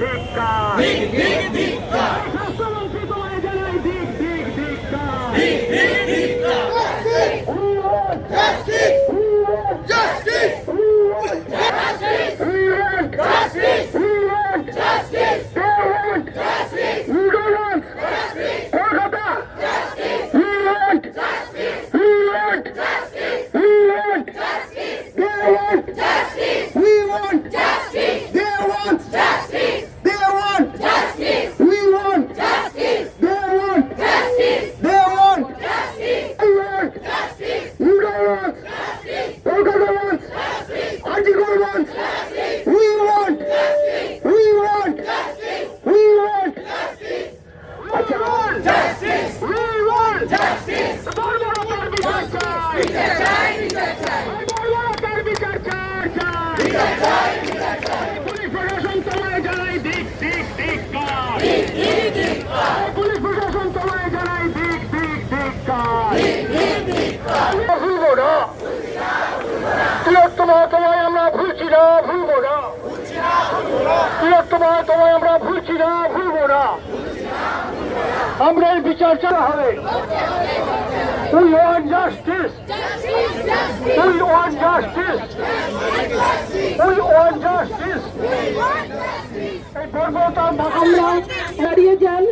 ধিক্কার স্বাস্থ্যমন্ত্রী তোমায় জানাই দিক দিক ধিক্কার We want justice. They want justice. They want justice. We want justice. They want justice. They want justice. We want justice. You don't want justice. Kolkata wants justice. Article wants justice. We want justice. We want justice. We want justice. আচ্ছা justice we want justice বর্বরতার বিচার চাই বিচার চাই বিচার চাই বর্বরতার বিচার চাই চাই বিচার চাই বিচার চাই পুলিশ প্রশাসন তোমায় জানাই দিক দিক দিক কার দিক দিক দিক কার পুলিশ প্রশাসন তোমায় জানাই দিক দিক দিক কার দিক দিক দিক কার ভুলবো না তিলোত্তমা তোমায় আমরা ভুলছি না ভুলবো না তোমায় আমরা ভুলছি না ভুলবো এই বিচার চালা হবে We want justice. We want justice. We want justice. এই বর্বরতার আমরা দাঁড়িয়ে যান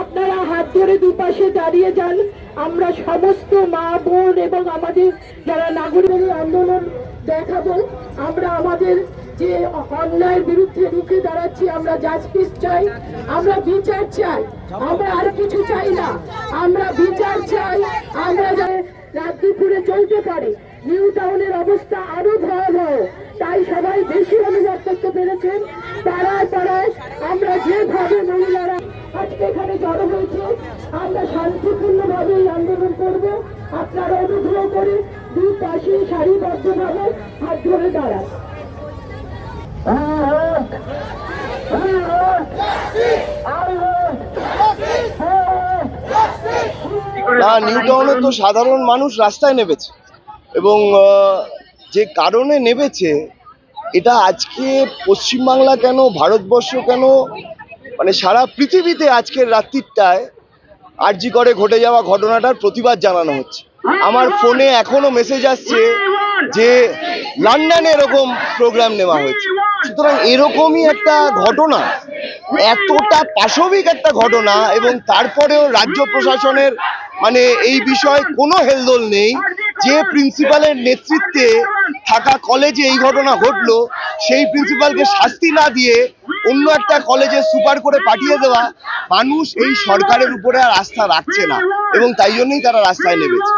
আপনারা হাত ধরে দুপাশে দাঁড়িয়ে যান আমরা সমস্ত মা বোন এবং আমাদের যারা নাগরিক আন্দোলন দেখাবো, আমরা আমাদের যে অন্যায়ের বিরুদ্ধে রুখে দাঁড়াচ্ছি, আমরা জাস্টিস চাই, আমরা বিচার চাই, আমরা আর কিছু চাই না। আমরা বিচার চাই, আমরা দুপুরে চলতে পারে। নিউ টাউনের অবস্থা আরও ভয়াবহ। তাই সবাই বেশি অনুভব করতে পেরেছেন। পাড়ায় পাড়ায় আমরা যেভাবে মহিলারা আজকে এখানে জড়ো হয়েছে। আমরা শান্তিপূর্ণভাবে এই আন্দোলন করব। আপনারা অনুগ্রহ করে দুই পাশে সারিবদ্ধভাবে হাত ধরে দাঁড়ান. না, নিউ টাউনে তো সাধারণ মানুষ রাস্তায় নেমেছে। এবং যে কারণে নেমেছে, এটা আজকে পশ্চিমবাংলা কেন, ভারতবর্ষ কেন মানে সারা পৃথিবীতে আজকের রাত্রিটায় আরজি করে ঘটে যাওয়া ঘটনাটার প্রতিবাদ জানানো হচ্ছে। আমার ফোনে এখনও মেসেজ আসছে যে লন্ডনে এরকম প্রোগ্রাম নেওয়া হয়েছে। সুতরাং এরকমই একটা ঘটনা, এতটা পাশবিক একটা ঘটনা এবং তারপরেও রাজ্য প্রশাসনের মানে এই বিষয়ে কোনো হেলদোল নেই। যে প্রিন্সিপালের নেতৃত্বে থাকা কলেজে এই ঘটনা ঘটলো, সেই প্রিন্সিপালকে শাস্তি না দিয়ে অন্য একটা কলেজে সুপার করে পাঠিয়ে দেওয়া, মানুষ এই সরকারের উপরে আর আস্থা রাখছে না। এবং তাই জন্যই তারা রাস্তায় নেমেছে।